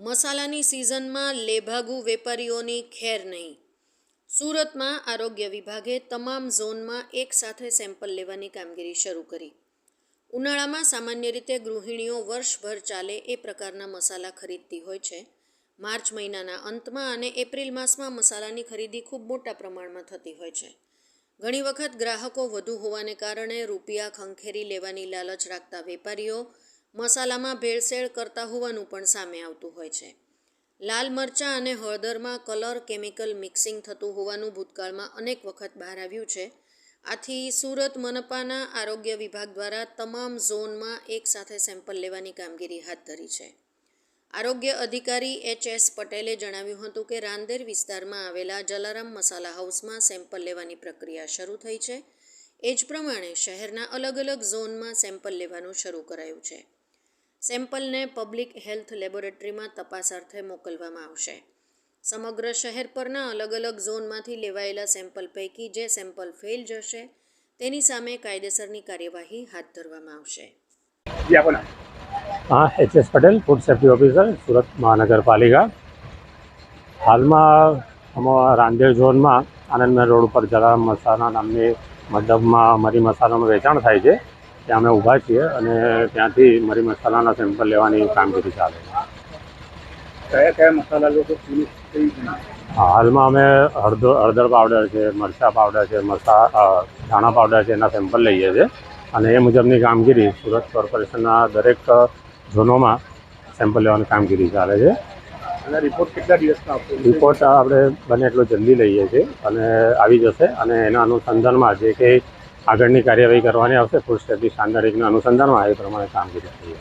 મસાલાની સિઝનમાં લેભાગુ વેપારીઓની ખેર નહીં. સુરતમાં આરોગ્ય વિભાગે તમામ ઝોનમાં એક સાથે સેમ્પલ લેવાની કામગીરી શરૂ કરી. ઉનાળામાં સામાન્ય રીતે ગૃહિણીઓ વર્ષભર ચાલે એ પ્રકારના મસાલા ખરીદતી હોય છે. માર્ચ મહિનાના અંતમાં અને એપ્રિલ માસમાં મસાલાની ખરીદી ખૂબ મોટા પ્રમાણમાં થતી હોય છે. ઘણી વખત ગ્રાહકો વધુ હોવાને કારણે રૂપિયા ખંખેરી લેવાની લાલચ રાખતા વેપારીઓ મસાલામાં ભેળસેળ કરતા હોવાનું પણ સામે આવતું હોય છે. લાલ મરચાં અને હળદરમાં કલર કેમિકલ મિક્સિંગ થતું હોવાનું ભૂતકાળમાં અનેક વખત બહાર આવ્યું છે. આથી સુરત મનપાના આરોગ્ય વિભાગ દ્વારા તમામ ઝોનમાં એક સાથે સેમ્પલ લેવાની કામગીરી હાથ ધરી છે. આરોગ્ય અધિકારી એચ એસ પટેલે જણાવ્યું હતું કે રાંદેર વિસ્તારમાં આવેલા જલારામ મસાલા હાઉસમાં સેમ્પલ લેવાની પ્રક્રિયા શરૂ થઈ છે. એ જ પ્રમાણે શહેરના અલગ અલગ ઝોનમાં સેમ્પલ લેવાનું શરૂ કરાયું છે. સેમ્પલને પબ્લિક હેલ્થ લેબોરેટરીમાં તપાસ અર્થે મોકલવામાં આવશે. સમગ્ર શહેર પરના અલગ અલગ ઝોનમાંથી લેવાયેલા સેમ્પલ પૈકી જે સેમ્પલ ફેલ જશે તેની સામે કાયદેસરની કાર્યવાહી હાથ ધરવામાં આવશે. હા H S Patel food safety officer Surat મહાનગરપાલિકા. હાલમાં અમારા રાંદેર ઝોનમાં આનંદના રોડ ઉપર જરા મસાલા નામની મંડપમાં મરી મસાલાનું વેચાણ થાય છે. ત્યાં અમે ઊભા છીએ અને ત્યાંથી મરી મસાલાના સેમ્પલ લેવાની કામગીરી ચાલે છે. કયા કયા મસાલા લોકો હાલમાં અમે હળદર હળદર પાવડર છે મરચાં પાવડર છે મસા ધાણા પાવડર છે એના સેમ્પલ લઈએ છીએ. અને એ મુજબની કામગીરી સુરત કોર્પોરેશનના દરેક ઝોનોમાં સેમ્પલ લેવાની કામગીરી ચાલે છે. અને રિપોર્ટ કેટલા દિવસમાં આપશે રિપોર્ટ આપણે બને એટલો જલ્દી લઈએ છીએ અને આવી જશે. અને એના અનુસંધાનમાં જે કંઈ આગળની કાર્યવાહી કરવાની આવશે. ફૂડ સેફ્ટી સ્ટાન્ડર્ડના અનુસંધાનમાં એ પ્રમાણે કામગીરી થઈએ